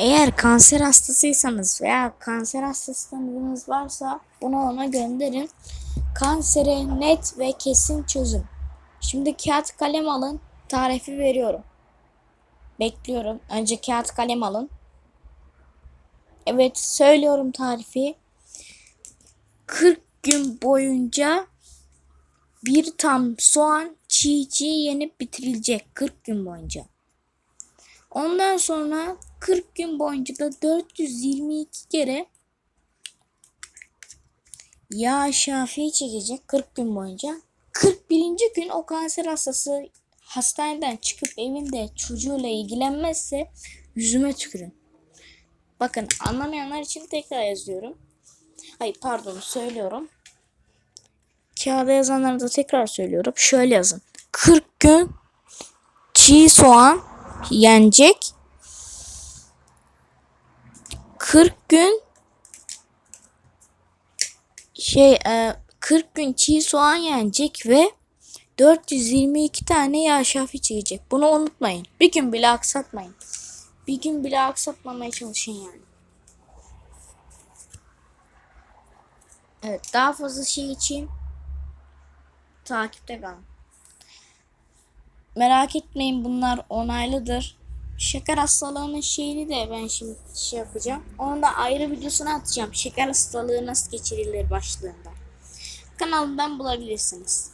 Eğer kanser hastasıysanız veya kanser hastası tanıdığınız varsa bunu ona gönderin. Kansere net ve kesin çözüm. Şimdi kağıt kalem alın. Tarifi veriyorum. Bekliyorum. Önce kağıt kalem alın. Evet söylüyorum tarifi. 40 gün boyunca bir tam soğan çiğ çiğ yenip bitirilecek 40 gün boyunca. Ondan sonra 40 gün boyunca da 422 kere yağ şafi çekecek 40 gün boyunca. 41. gün o kanser hastası hastaneden çıkıp evinde çocuğuyla ilgilenmezse yüzüme tükürün. Bakın anlamayanlar için tekrar yazıyorum. Hayır pardon söylüyorum. Kağıda yazanları da tekrar söylüyorum. Şöyle yazın. 40 gün çiğ soğan yenecek. 40 gün şey e, 40 gün çiğ soğan yenecek ve 422 tane yağ şafi çekecek. Bunu unutmayın. Bir gün bile aksatmayın. Bir gün bile aksatmamaya çalışın yani. Evet daha fazla şey için takipte kalın. Merak etmeyin bunlar onaylıdır. Şeker hastalığının şeyini de ben şimdi şey yapacağım. Onu da ayrı videosunu atacağım. Şeker hastalığı nasıl geçirilir başlığında. Kanalımdan bulabilirsiniz.